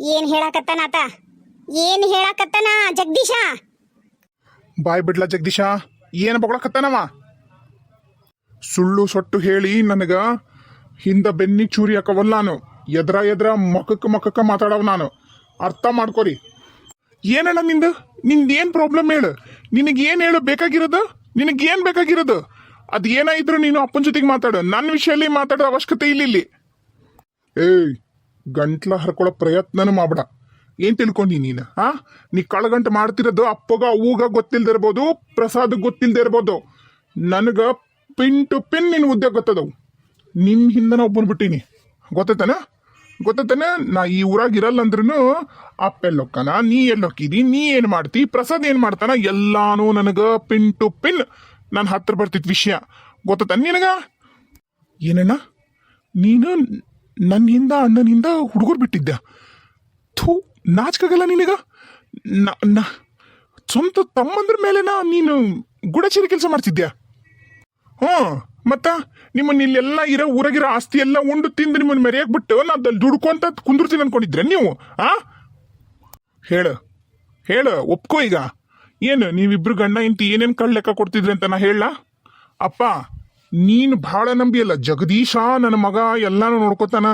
ಏನ್ ಹೇಳಕತ್ತಾನ ಆತ? ಏನ್ ಹೇಳಕತ್ತಾನ ಜಗದೀಶ? ಬಾಯ್ ಬಿಡ್ಲ ಜಗದೀಶ, ಏನು ಬಗಳಕತ್ತಾನವ? ಸುಳ್ಳು ಸೊಟ್ಟು ಹೇಳಿ ನನಗ ಹಿಂದ ಬೆನ್ನಿ ಚೂರಿ ಹಾಕವಲ್ಲ ನಾನು. ಎದ್ರ ಎದ್ರ ಮಕ್ಕಕ್ಕ ಮಕ್ಕಕ್ಕ ಮಾತಾಡವ ನಾನು. ಅರ್ಥ ಮಾಡ್ಕೊರಿ. ಏನಣ್ಣ ನಿಂದು? ನಿಂದು ಏನು ಪ್ರಾಬ್ಲಮ್ ಹೇಳು? ನಿನಗೆ ಏನ್ ಹೇಳು ಬೇಕಾಗಿರೋದು? ನಿನಗೆ ಏನು ಬೇಕಾಗಿರೋದು? ಅದು ಏನಾಯಿದ್ರು ನೀನು ಅಪ್ಪನ ಜೊತೆಗೆ ಮಾತಾಡು. ನನ್ನ ವಿಷಯಲ್ಲಿ ಮಾತಾಡೋ ಅವಶ್ಯಕತೆ ಇಲ್ಲಿ ಏಯ್ ಗಂಟ್ಲ ಹರ್ಕೊಳ್ಳೋ ಪ್ರಯತ್ನನೂ ಮಾಡ್ಬೇಡ. ಏನ್ ತಿಳ್ಕೊಂಡಿ ನೀನು? ಹಾ ನೀ ಕಳಗಂಟ ಮಾಡ್ತಿರೋದು ಅಪ್ಪಗ ಅವ್ವಗ ಗೊತ್ತಿಲ್ದಿರ್ಬೋದು ಪ್ರಸಾದ ಗೊತ್ತಿಲ್ದೇ ಇರ್ಬೋದು. ನನಗ ಪಿನ್ ಟು ಪಿನ್ ನಿನ್ನ ಉದ್ಯೋಗ ಗೊತ್ತದವು. ನಿನ್ನ ಹಿಂದನ ಒಬ್ಬನ್ ಬಿಟ್ಟಿನಿ. ಗೊತ್ತೈತಾನ? ಗೊತ್ತೈತಾನೆ? ನಾ ಈ ಊರಾಗ ಇರಲ್ಲ ಅಂದ್ರೂ ಅಪ್ಪ ಎಲ್ಲೊಕ್ಕನ ನೀ ಎಲ್ಲೊಕ್ಕಿದಿ ನೀ ಏನ್ ಮಾಡ್ತಿ, ಪ್ರಸಾದ್ ಏನ್ ಮಾಡ್ತಾನ, ಎಲ್ಲಾನು ನನಗ ಪಿನ್ ಟು ಪಿನ್ ನನ್ನ ಹತ್ರ ಬರ್ತಿತ್ತು ವಿಷಯ. ಗೊತ್ತೈತಾನೆ ನಿನಗ? ಏನಣ್ಣ? ನೀನು ನನ್ನಿಂದ, ಅಣ್ಣನಿಂದ ಹುಡುಗರು ಬಿಟ್ಟಿದ್ದೆ. ಥೂ, ನಾಚ್ಕಾಗಲ್ಲ ನಿನಗ? ನ ಸ್ವಂತ ತಮ್ಮಂದ್ರ ನಾ ನೀನು ಗುಡಚೇರಿ ಕೆಲಸ ಮಾಡ್ತಿದ್ದೆ ಹ್ಞೂ, ಮತ್ತ ನಿಮ್ಮನ್ನ ಇಲ್ಲೆಲ್ಲ ಇರೋ ಊರಾಗಿರೋ ಆಸ್ತಿ ಎಲ್ಲ ಉಂಡು ತಿಂದು ನಿಮ್ಮನ್ನ ಮೆರೆಯಕ್ ಬಿಟ್ಟು ನಾ ಅಲ್ಲಿ ದುಡ್ಕೊಂತ ಕುಂದಿರ್ತೀನಿ ಅನ್ಕೊಂಡಿದ್ರೆ ನೀವು, ಆ? ಹೇಳು ಹೇಳು, ಒಪ್ಕೋ ಈಗ. ಏನು, ನೀವಿಬ್ರು ಗಂಡ ಇಂತಿ ಏನೇನು ಕಳ್ಳ ಲೆಕ್ಕ ಕೊಡ್ತಿದ್ರಿ ಅಂತ ನಾ ಹೇಳ ಅಪ್ಪ ನೀನು ಭಾಳ ನಂಬಿಯಲ್ಲ. ಜಗದೀಶ ನನ್ನ ಮಗ ಎಲ್ಲಾನು ನೋಡ್ಕೊತಾನ.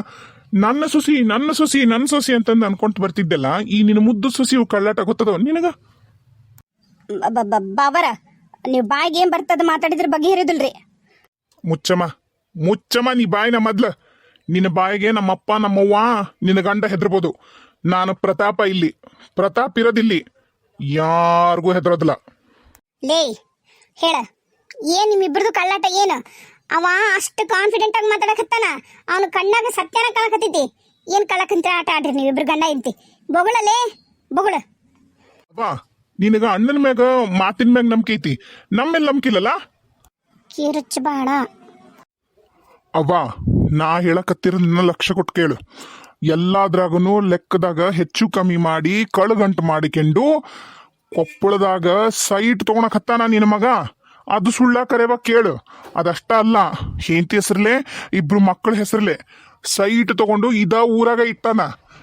ನನ್ನ ಸೊಸಿ ನನ್ನ ಸೊಸಿ ನನ್ನ ಸೊಸಿ ಅಂತಂದು ಅನ್ಕೊಂತ ಬರ್ತಿದ್ದೆಲ್ಲ. ಈ ನಿನ್ನ ಮುದ್ದು ಸೊಸಿ ಕಳ್ಳಾಟ ಗೊತ್ತದ? ನಿನಗ? ಬಾಬರ ಬಾವರ ನೀವು ಬಾಯಿಗೆ ಏನ್ ಬರ್ತದ ಮಾತಾಡಿದ್ರ ಬಗ್ಗೆ ಇರೋದಿಲ್ರಿ ಮುಚ್ಚಮ್ಮ ಮುಚ್ಚಮ್ಮ ನೀ ಬಾಯಿನ ಮೊದ್ಲ. ನಿನ್ನ ಬಾಯಿಗೆ ನಮ್ಮಪ್ಪ ನಮ್ಮವ್ವ ನಿನ್ನ ಗಂಡ ಹೆದರ್ಬೋದು. ನಾನು ಪ್ರತಾಪ ಇಲ್ಲಿ. ಪ್ರತಾಪ್ ಇರೋದಿಲ್ಲಿ. ಯಾರಿಗೂ ಹೆದರೋದಿಲ್ಲ. ಲೇ ಹೇಳ. ಏನ್ ನಿಮ್ಮಿಬ್ರದು ಕಳ್ಳಾಟ ಏನು? ಅವ ಅಷ್ಟು ಕಾನ್ಫಿಡೆಂಟ್ ಆಗಿ ಮಾತಾಡಕತ್ತಾನ. ಅವನು ಕಣ್ಣಾಗ ಸತ್ಯನ ಕಳಕತ್ತೈತಿ ಏನ್ ಕಳಕಂತ ಆಟ ಆಡ್ರಿ ನೀವಿಬ್ರು ಗಂಡ ಇಂತಿ ಬೊಗಳಲೇ ಬೊಗಳ. ನಿನಗ ಅಣ್ಣನ ಮ್ಯಾಗ ಮಾತಿನ ಮ್ಯಾಗ ನಂಬಿಕೆ ಐತಿ. ನಮ್ಮೇಲೆ ನಂಬಿಕೆ ಇಲ್ಲಲ್ಲ ಕಿರುಚ್ ಬಾಳ. ಅವ್ವ ನಾ ಹೇಳಕತ್ತಿರ ನನ್ನ ಲಕ್ಷ ಕೊಟ್ಟು ಕೇಳು. ಎಲ್ಲಾದ್ರಾಗನು ಲೆಕ್ಕದಾಗ ಹೆಚ್ಚು ಕಮ್ಮಿ ಮಾಡಿ ಕಳುಗಂಟು ಮಾಡಿಕೊಂಡು ಕೊಪ್ಪಳದಾಗ ಸೈಟ್ ತಗೊಳಕತ್ತಾನ ನಿನ್ನ ಮಗ? ಅದು ಸುಳ್ಳ ಕರೆವ ಕೇಳು. ಅದಷ್ಟ ಅಲ್ಲ, ಹೆಂಡತಿ ಹೆಸರ್ಲೆ ಇಬ್ರು ಮಕ್ಕಳ ಹೆಸರ್ಲೆ ಸೈಟ್ ತಗೊಂಡು ಇದ ಊರಾಗ ಇಟ್ಟಾನ.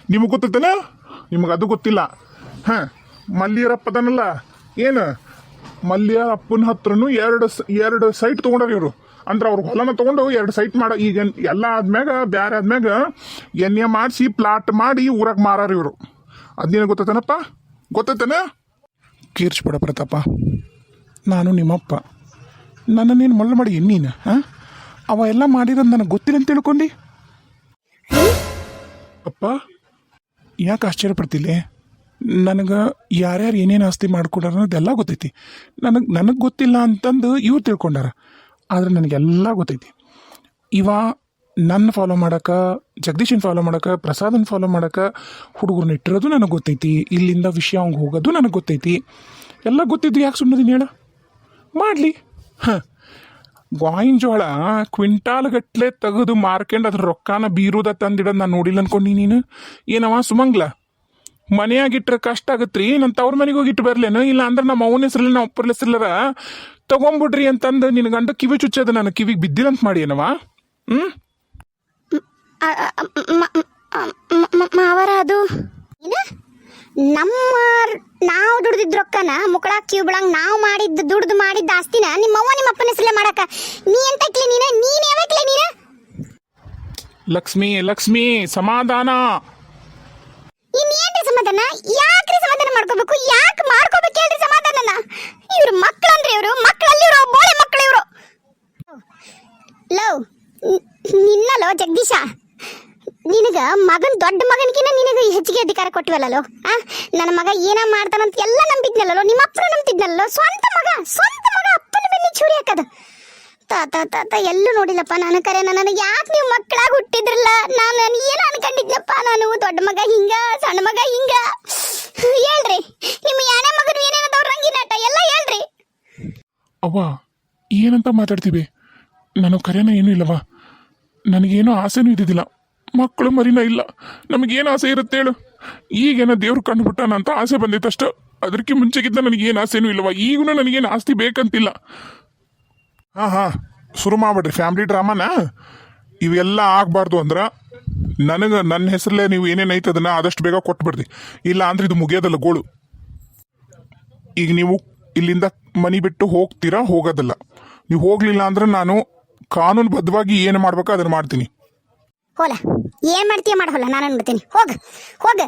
ನಿಮಗೆ ಗೊತ್ತೈತನ ನಿಮಗೆ ಅದು ಗೊತ್ತಿಲ್ಲ. ಹ ಮಲ್ಲಿಯರಪ್ಪದನಲ್ಲ ಏನು? ಮಲ್ಯ ಅಪ್ಪನ ಹತ್ರನು ಎರಡು ಎರಡು ಸೈಟ್ ತೊಗೊಂಡಾರ ಇವರು. ಅಂದ್ರೆ ಅವ್ರ ಹೊಲನ ತಗೊಂಡು ಎರಡು ಸೈಟ್ ಮಾಡ, ಈಗ ಎಲ್ಲ ಆದ್ಮ್ಯಾಗ ಬೇರೆ ಆದ್ಮ್ಯಾಗ ಎಣ್ಣೆ ಮಾಡಿಸಿ, ಪ್ಲಾಟ್ ಮಾಡಿ ಊರಾಗ ಮಾರಾರ ಇವರು. ಅದೇನು ಗೊತ್ತೈತೆನಪ್ಪ? ಗೊತ್ತೈತೆನ? ಕೀರ್ಚ್ ಪ್ರತಾಪ. ನಾನು ನಿಮ್ಮಪ್ಪ. ನನ್ನನ್ನೇನು ಮಳ್ಳ ಮಾಡಿ ನೀನು ಹಾಂ? ಅವ ಎಲ್ಲ ಮಾಡಿರೋದು ನನಗೆ ಗೊತ್ತಿಲ್ಲ ಅಂತ ತಿಳ್ಕೊಂಡು. ಅಪ್ಪ, ಯಾಕೆ ಆಶ್ಚರ್ಯ ಪಡ್ತಿಲ್ಲ? ನನಗೆ ಯಾರ್ಯಾರು ಏನೇನು ಆಸ್ತಿ ಮಾಡ್ಕೊಡಾರ ಅನ್ನೋದೆಲ್ಲ ಗೊತ್ತೈತಿ. ನನಗೆ ನನಗೆ ಗೊತ್ತಿಲ್ಲ ಅಂತಂದು ಇವ್ರು ತಿಳ್ಕೊಂಡಾರ. ಆದ್ರೆ ನನಗೆಲ್ಲ ಗೊತ್ತೈತಿ. ಇವ ನನ್ನ ಫಾಲೋ ಮಾಡಕ್ಕೆ ಜಗದೀಶನ್ ಫಾಲೋ ಮಾಡಕ್ಕೆ ಪ್ರಸಾದನ್ ಫಾಲೋ ಮಾಡಕ್ಕೆ ಹುಡುಗರನ್ನ ಇಟ್ಟಿರೋದು ನನಗೆ ಗೊತ್ತೈತಿ. ಇಲ್ಲಿಂದ ವಿಷಯ ಅವ್ಗೆ ಹೋಗೋದು ನನಗೆ ಗೊತ್ತೈತಿ. ಎಲ್ಲ ಗೊತ್ತಿದ್ದು ಯಾಕೆ ಸುಮ್ಮನೆ ಹೇಳ? ಮಾಡಲಿ. ಗಾಯಿನ ಜೋಳ ಕ್ವಿಂಟಾಲ್ ಗಟ್ಲೆ ತೆಗೆದು ಮಾರ್ಕೆಂಡ್ ಅದ್ರ ರೊಕ್ಕನ ಬೀರುದ ತಂದಿಡೋದು ನಾನು ನೋಡಿಲ್ಲ ಅನ್ಕೊಂಡಿ ನೀನು. ಏನವ ಸುಮಂಗ್ಲ? ಮನೆಯಾಗಿಟ್ರೆ ಕಷ್ಟ ಆಗತ್ರಿ ನನ್ನ ತವ್ರ ಮನೆಗೆ ಹೋಗಿ ಇಟ್ಟು ಬರ್ಲೇನು? ಇಲ್ಲ ಅಂದ್ರೆ ನಮ್ಮ ಅವನ ಹೆಸರಲ್ಲಿ ನಾವು ಒಪ್ಪರ್ ಹೆಸ್ರಲ್ಲರ ತಗೊಂಬಿಡ್ರಿ ಅಂತಂದು ನಿನ್ನ ಗಂಡ ಕಿವಿ ಚುಚ್ಚೋದು ನಾನು ಕಿವಿಗೆ ಬಿದ್ದಿಲ್ಲಂತ ಮಾಡಿ ಏನವ ಹ್ಞೂ ಮಾವರ ಅದು. ಏನ? ನಮ್ಮ ನಾವು ದುಡ್ದಿದ್ದ ರೊಕ್ಕನ ಮುಕ್ಕಳ ಕ್ಯೂ ಬಿಳಂಗ್ ನಾವು ಮಾಡಿದ್ದ ದುಡ್ದು ಮಾಡಿದ್ದ ಆಸ್ತಿನ ನಿಮ್ಮವ್ವ ನಿಮ್ಮ ಅಪ್ಪನ ಹೆಸರಲ್ಲೇ ಮಾಡಕ. ನೀ ಎಂತ ಎಂತಕ್ಲೆ ನೀನ? ನೀನ್ ಯಾವಕ್ಲೆ ನೀನ? ಲಕ್ಷ್ಮಿ ಲಕ್ಷ್ಮಿ ಸಮಾಧಾನ. ಇನ್ನೇನ್ರಿ ಸಮಾಧಾನ? ಯಾಕ್ರಿ ಸಮಾಧಾನ ಮಾಡ್ಕೋಬೇಕು? ಯಾಕೆ ಮಾಡ್ಕೋಬೇಕು ಹೇಳ್ರಿ ಸಮಾಧಾನನ? ಇವ್ರು ಮಕ್ಕಳಂದ್ರೆ ಇವರು. ಮಕ್ಕಳಲ್ಲಿ ಇವರು ಬೋಳೆ ಮಕ್ಕಳು ಇವರು. ಲವ್ ನಿನ್ನ ಲವ್ ಜಗದೀಶ. ನಿನಗ ಮಗನ್ ದೊಡ್ಡ ಮಗನಿಗಿನ ನಿನಗ ಹೆಚ್ಚಿಗೆ ಅಧಿಕಾರ ಕೊಟ್ಟಿವಲ್ಲೋ ಆ? ನನ್ನ ಮಗ ಏನ ಮಾಡ್ತಾನಂತ ಎಲ್ಲ ನಂಬಿದ್ನಲ್ಲೋ ನಿಮ್ಮ ಅಪ್ಪನ ನಂಬಿದ್ನಲ್ಲೋ ಸ್ವಂತ ಮಗ ಸ್ವಂತ ಮಗ ಅಪ್ಪನ ಬೆನ್ನಿ ಚೂರಿ ಹಾಕದ. ತಾತ ತಾತ ಎಲ್ಲೂ ನೋಡಿಲ್ಲಪ್ಪ ನಾನು ಕರೆ ನನಗೆ ಯಾಕೆ ನೀವು ಮಕ್ಕಳಾಗಿ ಹುಟ್ಟಿದ್ರಲ್ಲ? ನಾನು ನಾನು ಏನು ಅನ್ಕೊಂಡಿದ್ನಪ್ಪ ನಾನು? ದೊಡ್ಡ ಮಗ ಹಿಂಗ, ಸಣ್ಣ ಮಗ ಹಿಂಗ? ಹೇಳ್ರಿ, ನಿಮ್ಮ ಯಾನೇ ಮಗನು ಏನೇನದವ್ರ ರಂಗಿನಾಟ ಎಲ್ಲ ಹೇಳ್ರಿ. ಅವ್ವ, ಏನಂತ ಮಾತಾಡ್ತೀವಿ? ನನಗೆ ಕರೆನ ಏನೂ ಇಲ್ಲವ ನನಗೇನೋ ಆಸೆನೂ ಇದ್ದಿದ್ದಿಲ್ಲ. ಮಕ್ಕಳು ಮರಿನ ಇಲ್ಲ. ನಮಗೇನು ಆಸೆ ಇರುತ್ತೆ ಹೇಳು? ಈಗೇನೋ ದೇವ್ರು ಕಂಡುಬಿಟ್ಟಾನ ಅಂತ ಆಸೆ ಬಂದಿತ್ತಷ್ಟು ಅದಕ್ಕೆ ಮುಂಚೆಗಿದ್ದ ನನಗೇನು ಆಸೆನೂ ಇಲ್ಲವ ಈಗೂ ನನಗೇನು ಆಸ್ತಿ ಬೇಕಂತಿಲ್ಲ. ಹಾಂ ಹಾಂ. ಶುರು ಮಾಡ್ಬಿಡ್ರಿ. ಫ್ಯಾಮಿಲಿ ಡ್ರಾಮಾನ? ಇವೆಲ್ಲ ಆಗಬಾರ್ದು ಅಂದ್ರೆ ನನಗೆ ನನ್ನ ಹೆಸರಲ್ಲೇ ನೀವು ಏನೇನು ಐತೆ ಅದನ್ನು ಆದಷ್ಟು ಬೇಗ ಕೊಟ್ಬಿಡ್ರಿ. ಇಲ್ಲ ಅಂದ್ರೆ ಇದು ಮುಗಿಯೋದಲ್ಲ ಗೋಳು. ಈಗ ನೀವು ಇಲ್ಲಿಂದ ಮನಿ ಬಿಟ್ಟು ಹೋಗ್ತೀರಾ? ಹೋಗೋದಲ್ಲ. ನೀವು ಹೋಗ್ಲಿಲ್ಲ ಅಂದ್ರೆ ನಾನು ಕಾನೂನುಬದ್ಧವಾಗಿ ಏನು ಮಾಡ್ಬೇಕೋ ಅದನ್ನು ಮಾಡ್ತೀನಿ. ಹೋಲ. ಏನ್ ಮಾಡ್ತೀಯ ಮಾಡಲ್ಲ ನಾನು ಅನ್ಬಿಡ್ತೀನಿ. ಹೋಗ ಹೋಗ.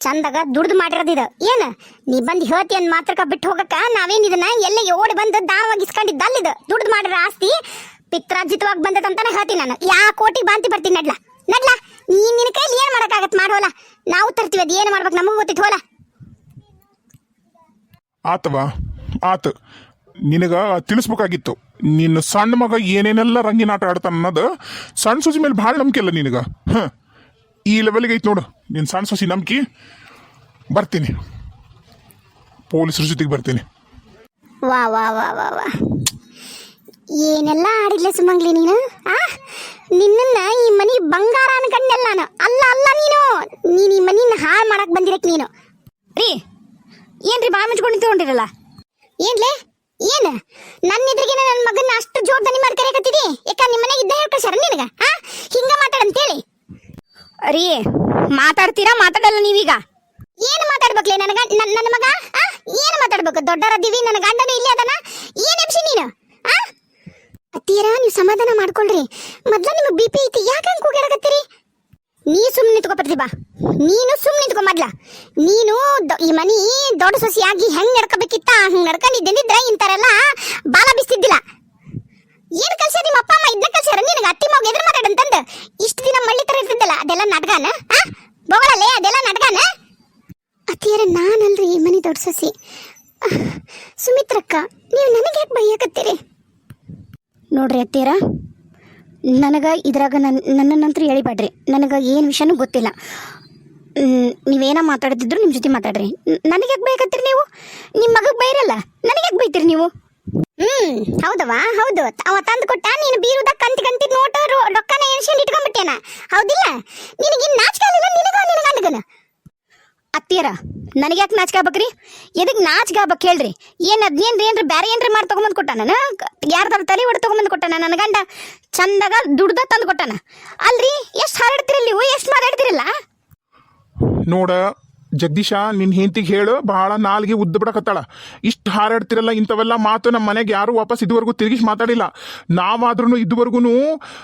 ಚಂದಾಗ ದುಡ್ದು ಇದು. ಏನು? ನೀ ಬಂದು ಹೇಳ್ತಿ ಅಂದ್ ಮಾತ್ರಕ ಬಿಟ್ಟು ಹೋಗಕ್ಕ? ನಾವೇನು ಇದನ್ನ ಎಲ್ಲ ಓಡಿ ಬಂದು ದಾವಾಗಿ ಇಸ್ಕೊಂಡಿದ್ದಲ್ಲ ಇದು ದುಡ್ದು ಮಾಡಿರೋ ಆಸ್ತಿ ಪಿತ್ರಾರ್ಜಿತವಾಗಿ ಬಂದದಂತಾನೆ ಹೇಳ್ತೀನಿ ನಾನು. ಯಾ ಕೋಟಿ ಬಾಂತಿ ಬರ್ತೀನಿ ನಡ್ಲ. ನಡ್ಲ. ನೀ ನಿನ್ನ ಕೈಲಿ ಏನು ಮಾಡೋಕ್ಕಾಗತ್ತೆ ಮಾಡೋಲ್ಲ ನಾವು ತರ್ತೀವಿ, ಅದು ಏನು ಮಾಡ್ಬೇಕು ನಮಗೂ ಗೊತ್ತಿತ್ತು, ಹೋಲ. ಆತವಾ? ಆತ. ನಿನಗ ತಿಳಿಸ್ಬೇಕಾಗಿತ್ತು. ನಿನ್ನ ಸಣ್ಣ ಮಗ ಏನೇನೆಲ್ಲ ರಂಗಿನ ಆಟ ಆಡ್ತಾನ ಅನ್ನೋದು ಸಣ್ಣ ಸೊಸಿ ಮೇಲೆ ಭಾಳ ನಂಬಿಕೆ ಇಲ್ಲ ನಿನಗ. ಹಾಂ. ಈ ಲೆವೆಲ್ಗೆ ಐತೆ ನೋಡು. ನಿನ್ನ ಸಣ್ಣ ಸೊಸಿ ನಂಬಿಕೆ, ಬರ್ತೀನಿ. ಪೊಲೀಸರ ಜೊತೆಗೆ ಬರ್ತೀನಿ. ವಾ ವಾ ವಾ ವಾ ವಾ. ಏನೆಲ್ಲ ಆಡಿಲ್ಲ ಸುಮಂಗ್ಲಿ ನೀನು? ಆ? ನಿನ್ನನ್ನ ಈ ಮನಿ ಬಂಗಾರ ಅನ್ಕಂಡೆಲ್ಲ ನಾನು. ಅಲ್ಲ ಅಲ್ಲ ನೀನು. ನೀನು ಈ ಮನಿನ ಹಾಳು ಮಾಡಕ್ ಬಂದಿರಕ್ ನೀನು. ರೀ, ಏನ್ರಿ ಬಾಯಿ ಮುಚ್ಕೊಂಡು ತಗೊಂಡಿರಲ್ಲ ಏನ್ಲೇ? ಏನ್? ನನ್ನ ಎದುರಿಗೆ ನನ್ನ ಮಗನ ಅಷ್ಟು ಜೋರ್ದನಿ ಮಾಡಿ ಕರೆಯಕತ್ತಿದಿ ಯಾಕ ನಿಮ್ಮ ಮನೆಗೆ ಇದ್ದ ಹೇಳ್ಕಳ್ಸಾರ ನಿನಗ ಆ? ಹಿಂಗ ಹೇಳಿ ಅರೇ ಮಾತಾಡ್ತೀರಾ? ಮಾತಾಡಲ್ಲ ನೀವೀಗ. ಏನು ಮಾತಾಡ್ಬೇಕ್ಲೆ ನನಗ ನನ್ನ ನನ್ನ ಮಗ ಆ? ಏನು ಮಾತಾಡ್ಬೇಕು? ದೊಡ್ಡರದಿವಿ ನನ್ನ ಗಂಡನು ಇಲ್ಲೇ ಅದನ? ಏನ್ ಎಬ್ಸಿ ನೀನು ಆ? ತೀರಾ ನೀವು ಸಮಾಧಾನ ಮಾಡ್ಕೊಳ್ರಿ. ಮೊದ್ಲ ನಿಮ್ಮ ಬಿ ಪಿ ಐತಿ ಯಾಕೆ ಹಂಗೆ ಕೂಗಾಡಕತ್ತೀರಿ? ನೀ ಸುಮ್ಮನೆ ನಿಂತ್ಕೋ ಪ್ರತಿಭಾ ನೀನು ಸುಮ್ಮನೆ ನಿಂತ್ಕೋ ಮೊದ್ಲ. ನೀನು ಈ ಮನಿ ದೊಡ್ಡ ಸೊಸೆಯಾಗಿ ಹೆಂಗ್ ನಡ್ಕೋಬೇಕಿತ್ತ? ಹಂಗ್ ನಡ್ಕೊಂಡಿದ್ದಿದ್ರೆ ಇಂಥರೆಲ್ಲ ಬಾಲ ಬಿಸ್ತಿದ್ದಿಲ್ಲ. ಏನ್ ಕಲ್ಸ ನಿಮ್ಮ ಅಪ್ಪ ಅಮ್ಮ? ಇದನ್ನ ಕಲ್ಸ್ಯಾರ ನಿನಗೆ? ಅತ್ತಿ ಮಗ ಎದುರು ಮಾತಾಡಂತಂದ ಇಷ್ಟು ದಿನ ಮಳ್ಳಿ ತರ ಇರ್ತಿದ್ದಲ್ಲ, ಅದೆಲ್ಲ ಆ? ಬೊಗಳಲ್ಲೇ, ಅದೆಲ್ಲ ನಾಟಕನ ಅತ್ತಿಯರ, ನಾನಲ್ರಿ ಈ ಮನಿ ದೊಡ್ಡ ಸೊಸಿ. ಸುಮಿತ್ರಕ್ಕ, ನೀವು ನನಗೆ ಯಾಕೆ ಬೈಯಕತ್ತೀರಿ ನೋಡ್ರಿ ಅತ್ತೀರ ನನಗೆ ಇದ್ರಾಗ ನನ್ನ ನನ್ನನ್ನಂತೂ ಹೇಳಿಬೇಡ್ರಿ ನನಗೆ ಏನು ವಿಷಯನೂ ಗೊತ್ತಿಲ್ಲ. ನೀವೇನ ಮಾತಾಡ್ತಿದ್ರು ನಿಮ್ಮ ಜೊತೆ ಮಾತಾಡ್ರಿ. ನನಗೆ ಯಾಕೆ ಬೈಕತ್ತೀರಿ ನೀವು? ನಿಮ್ಮ ಮಗಗೆ ಬೈರಲ್ಲ. ನನಗೆ ಯಾಕೆ ಬೈತೀರಿ ನೀವು? ಹ್ಮ್ ಹೌದವಾ ಹೌದು. ಅವ ತಂದು ಕೊಟ್ಟ ನೀನು ಬೀರುದ ಕಂತಿ ಕಂತಿ ನೋಟ ರೊಕ್ಕನ ಎಣ್ಸ್ಕೊಂಡು ಇಟ್ಕೊಂಡ್ಬಿಟ್ಟೇನ? ಹೌದಿಲ್ಲ? ನಿನಗಿನ್ ನಿನಗೋ ನಿನಗ ನಿನ ಗಂಡಗನ ನನಗ್ಯಾಕೆ ನನಗೆ ಯಾಕೆ ನಾಚಿಕೆ ಆಗ್ಬೇಕ್ರಿ? ಎದಕ್ಕೆ ನಾಚಿಕೆ ಆಗ್ಬೇಕು ಹೇಳ್ರಿ? ಏನು ರೀ ಏನ್ರಿ ಬೇರೆ ಏನ್ರಿ ಮಾಡಿ ತೊಗೊಂಬಂದು ಕೊಟ್ಟಾನ? ಯಾರ್ದಾರ ತಲೆ ಹೊಡೆ ತೊಗೊಂಬಂದು ಕೊಟ್ಟಾನ? ನನ್ನ ಗಂಡ ಚಂದಾಗ ದುಡ್ದ ತಂದು ಕೊಟ್ಟಾನ? ಅಲ್ರಿ, ಎಷ್ಟು ಹಾರಾಡ್ತಿರಲ್ಲ ನೀವು ಎಷ್ಟು ಮಾತಾಡ್ತಿರಲ್ಲ? ನೋಡ ಜಗದೀಶ ನಿನ್ನ ಹೆಂಡತಿಗೆ ಹೇಳು ಭಾಳ ನಾಲ್ಗೆ ಉದ್ದ ಬಿಡಕತ್ತಾಳ ಇಷ್ಟು ಹಾರಾಡ್ತಿರಲ್ಲ ಇಂಥವೆಲ್ಲ ಮಾತು ನಮ್ಮ ಮನೆಗೆ ಯಾರು ವಾಪಸ್ ಇದುವರೆಗೂ ತಿರುಗಿಸಿ ಮಾತಾಡಿಲ್ಲ. ನಾವಾದ್ರೂ ಇದುವರೆಗೂ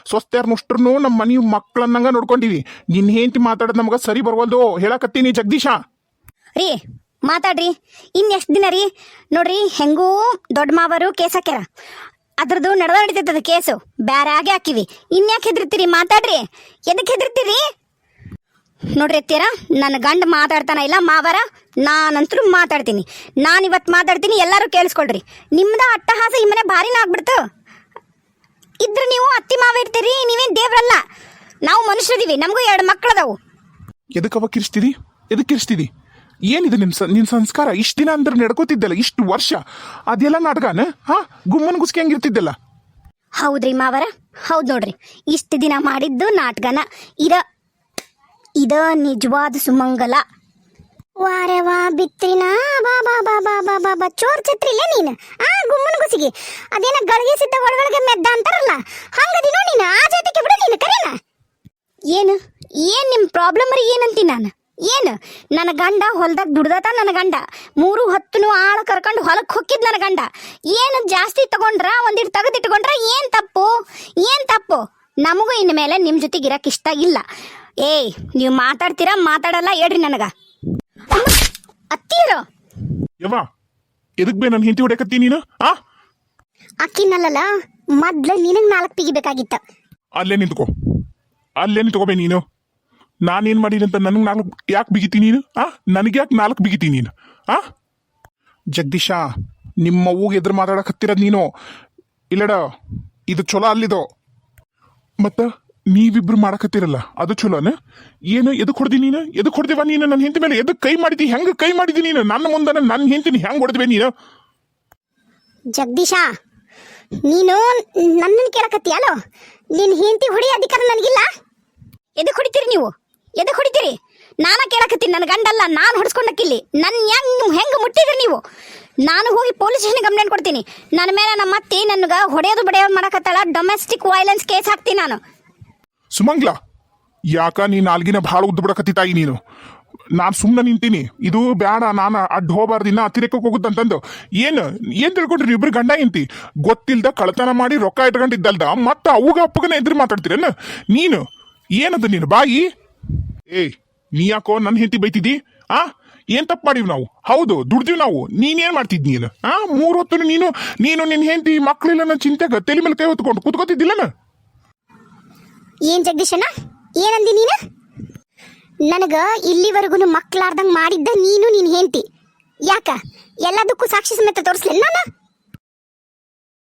ಸ್ವಸ್ಥ್ಯಾರ ಮುಷ್ಟ್ರು ನಮ್ಮ ಮನೆ ಮಕ್ಕಳನ್ನಂಗ ನೋಡ್ಕೊಂಡಿವಿ. ನಿನ್ನ ಹೆಂಡತಿ ಮಾತಾಡೋದು ನಮ್ಗೆ ಸರಿ ಬರವಲ್ದು. ಹೇಳಕತ್ತೀನಿ ಜಗದೀಶ. ರೀ, ಮಾತಾಡ್ರಿ. ಇನ್ನೆಷ್ಟು ದಿನ ರೀ? ನೋಡ್ರಿ, ಹೆಂಗೂ ದೊಡ್ಡ ಮಾವರು ಕೇಸ್ ಹಾಕ್ಯಾರ. ಅದ್ರದ್ದು ನಡೆದ ನಡೀತದ ಕೇಸು. ಬ್ಯಾರಾಗೆ ಹಾಕಿವಿ. ಇನ್ಯಾಕೆ ಹೆದರ್ತೀರಿ ಮಾತಾಡ್ರಿ. ಎದಕ್ಕೆ ಹೆದರ್ತೀರಿ ನೋಡ್ರಿ ಎತ್ತೀರಾ ನನ್ನ ಗಂಡ ಮಾತಾಡ್ತಾನ ಇಲ್ಲ ಮಾವರ ನಾನಂತೂ ಮಾತಾಡ್ತೀನಿ. ನಾನು ಇವತ್ತು ಮಾತಾಡ್ತೀನಿ ಎಲ್ಲರೂ ಕೇಳಿಸ್ಕೊಳ್ರಿ. ನಿಮ್ದ ಅಟ್ಟಹಾಸ ಈ ಮನೆ ಭಾರಿನ ಆಗ್ಬಿಡ್ತು. ಇದ್ರೆ ನೀವು ಅತ್ತಿ ಮಾವ ಇರ್ತೀರಿ ನೀವೇನು ದೇವ್ರಲ್ಲ. ನಾವು ಮನುಷ್ಯರಿದೀವಿ ನಮಗೂ ಎರಡು ಮಕ್ಕಳದಾವು. ಎದಕ್ಕವ ಕಿರಿಸ್ತೀರಿ? ಎದಕ್ಕೆ ಕಿರಿಸ್ತೀರಿ? ಏನಿದೆ ನಿಮ್ಮ ಸ ನಿನ್ ಸಂಸ್ಕಾರ? ಇಷ್ಟು ದಿನ ಅಂದ್ರೆ ನಡ್ಕೋತಿದ್ದಲ್ಲ ಇಷ್ಟು ವರ್ಷ. ಅದೆಲ್ಲ ನಾಟಕನ? ಹಾ? ಗುಮ್ಮನ್ ಗುಸ್ಕಿ ಹಂಗಿರ್ತಿದ್ದಲ್ಲ ಹೌದ್ರಿ ಮಾವರ ಹೌದು ನೋಡ್ರಿ. ಇಷ್ಟು ದಿನ ಮಾಡಿದ್ದು ನಾಟಕನ. ಇದ ಇದ ನಿಜವಾದ ಸುಮಂಗಲ. ವಾರವಾ ಬಿತ್ರಿನ, ಬಾ ಬಾ ಬಾ ಬಾ ಬಾ ಬಾ ಬಾ, ಚೋರ್ ಛತ್ರಿಲ್ಲ ನೀನು. ಆ, ಗುಮ್ಮನ ಗುಸಿಗೆ. ಅದೇನ ಗಳಿಗೆ ಸಿದ್ದ ಒಳಗೊಳಗೆ ಮೆದ್ದ ಅಂತಾರಲ್ಲ? ಹಂಗದಿನೋ ನೀನು, ಆ ಜಾತಿಗೆ ಬಿಡು ನೀನು ಕರೀನ ಏನು? ಏನ್ ನಿಮ್ ಪ್ರಾಬ್ಲಮ್ ರೀ ಏನಂತೀನಿ ನಾನು? ಏನು? ನನ್ನ ಗಂಡ ಹೊಲ್ದಾಗ ದುಡ್ದತ ನನ್ನ ಗಂಡ. ಮೂರು ಹತ್ತುನು ಆಳ ಕರ್ಕೊಂಡು ಹೊಲಕ್ಕೆ ಹೊಕ್ಕಿದ್ ನನ್ನ ಗಂಡ. ಏನು ಜಾಸ್ತಿ ತಗೊಂಡ್ರ ಒಂದಿಟ್ಟು ತೆಗೆದಿಟ್ಕೊಂಡ್ರ ಏನ್ ತಪ್ಪು? ಏನ್ ತಪ್ಪು? ನಮಗೂ ಇನ್ನು ಮೇಲೆ ನಿಮ್ ಜೊತೆಗೆ ಇರಕ್ ಇಷ್ಟ ಇಲ್ಲ. ಏಯ್ ನೀವು ಮಾತಾಡ್ತೀರಾ? ಮಾತಾಡಲ್ಲ ಹೇಳ್ರಿ ನನಗ. ಅತ್ತೀರೋ ಯವ್ವ ಎದಕ್ ಬೇ ನನ್ನ ಹಿಂತಿ ಹೊಡೆಕತ್ತಿ ನೀನು? ಆ? ಅಕ್ಕಿನಲ್ಲಲ್ಲ ಮೊದ್ಲು ನಿನಗೆ ನಾಲ್ಕು ತೆಗಿಬೇಕಾಗಿತ್ತ ಅಲ್ಲೇ ನಿಂತ್ಕೋ. ಅಲ್ಲೇ ನಿಂತ್ಕೋಬೇ ನೀನು. ನಾನೇನು ಮಾಡೀನಿ ಅಂತ ನನಗೆ ನಾಲ್ಕು ಯಾಕೆ ಬಿಗಿತಿ ನೀನು? ಆ? ನನಗೆ ಯಾಕೆ ನಾಲ್ಕು ಬಿಗಿತಿ ನೀನು? ಆ? ಜಗದೀಶ ನಿಮ್ಮ ಅವ್ಗೆ ಎದುರು ಹತ್ತಿರ ನೀನು. ಇಲ್ಲಡ ಇದು ಚಲೋ ಅಲ್ಲಿದು. ಮತ್ತ? ನೀವಿಬ್ರು ಮಾಡಕತ್ತಿರಲ್ಲ, ಅದು ಚಲೋನ ಏನು, ಎದಕ್ ಹೊಡೆದಿ ನೀನು? ಎದಕ್ ಹೊಡೆದಿವ ನೀನು? ನನ್ನ ಹೆಂಡತಿ ಮೇಲೆ ಎದಕ್ ಕೈ ಮಾಡಿದಿ? ಹೆಂಗ ಕೈ ಮಾಡಿದಿ ನೀನು? ನನ್ನ ಮುಂದೆ ನನ್ನ ಹೆಂಡತಿನ ಹೆಂಗ್ ಹೊಡೆದ್ವಿ ನೀನು? ಜಗದೀಶ, ನೀನು ನನ್ನನ್ನು ಕೇಳಕತ್ತೀಯಲ್ಲೋ ನಿನ್ನ ಹೆಂಡತಿ ಹೊಡಿ ಅಧಿಕಾರ ನನಗಿಲ್ಲ? ಎದಕ್ ಹೊಡಿತೀರಿ ನೀವು? ಎದಕ್ ಹೊಡಿತೀರಿ? ನಾನು ಕೇಳಕತ್ತೀನಿ ನನ್ನ ಗಂಡಲ್ಲ, ನಾನು ಹೊಡ್ಸ್ಕೊಂಡಕ್ಕಿಲ್ಲಿ. ನನ್ನ ಹೆಂಗ್ ಹೆಂಗ್ ಮುಟ್ಟಿದ್ರಿ ನೀವು? ನಾನು ಹೋಗಿ ಪೊಲೀಸ್ ಸ್ಟೇಷನ್ ಕಂಪ್ಲೇಂಟ್ ಕೊಡ್ತೀನಿ. ನನ್ನ ಮೇಲೆ ನಮ್ಮ ಅತ್ತಿ ನನಗೆ ಹೊಡೆಯೋದು, ಬಡಿಯೋದು ಮಾಡಕತ್ತಾಳ. ಡೊಮೆಸ್ಟಿಕ್ ವೈಲೆನ್ಸ್ ಕೇಸ್ ಹಾಕ್ತೀನಿ ನಾನು. ಸುಮಂಗ್ಲ, ಯಾಕ ನೀ ನಾಲ್ಗಿನ ಭಾಳ ಉದ್ದ ಬಿಡಕತ್ತಿತಾಯಿ ನೀನು? ನಾನು ಸುಮ್ಮನೆ ನಿಂತೀನಿ. ಇದು ಬೇಡ ನಾನು ಅಡ್ಡ ಹೋಗಬಾರ್ದು ಇನ್ನ ಅತಿರೇಕಕ್ಕೆ ಹೋಗುತ್ತಂತಂದು. ಏನು ಏನು ತಿಳ್ಕೊಂಡ್ರಿ ಇಬ್ರು ಗಂಡ ಇಂತಿ ಗೊತ್ತಿಲ್ದ ಕಳತನ ಮಾಡಿ ರೊಕ್ಕ ಇಟ್ಕೊಂಡಿದ್ದಲ್ದ? ಮತ್ತೆ ಅವಾಗ ಅಪ್ಪಗನ ಎದುರು ಮಾತಾಡ್ತೀರೇನು ನೀನು, ಏನದು ನೀನು, ಬಾಯಿ? ಏಯ್, ನೀ ಯಾಕೋ ನನ್ನ ಹೆಂಡತಿ ಬೈತಿದ್ದಿ? ಆ, ಏನ್ ತಪ್ಪು ಮಾಡಿವ್ ನಾವು? ಹೌದು, ದುಡ್ದಿವ್ ನಾವು. ನೀನೇನ್ ಮಾಡ್ತಿದ್ ನೀನು? ಆ, ಮೂರು ಹೊತ್ತು ನೀನು ನೀನು ನಿನ್ನ ಹೆಂಡತಿ ಮಕ್ಕಳಿಲ್ಲ ಚಿಂತೆಗ ತಲೆ ಮೇಲೆ ಕೈ ಹೊತ್ಕೊಂಡು ಕುತ್ಕೋತಿದ್ದಿಲ್ಲನ ಏನ್ ಜಗದೀಶಣ್ಣ? ಏನಂದಿ ನೀನು? ನನಗ ಇಲ್ಲಿವರೆಗೂ ಮಕ್ಳಾರ್ದಂಗ್ ಮಾಡಿದ್ದ ನೀನು ನೀನು ಹೆಂಡತಿ. ಯಾಕ? ಎಲ್ಲದಕ್ಕೂ ಸಾಕ್ಷಿ ಸಮೇತ ತೋರಿಸ್ಲಿಲ್ಲ ನಾನು?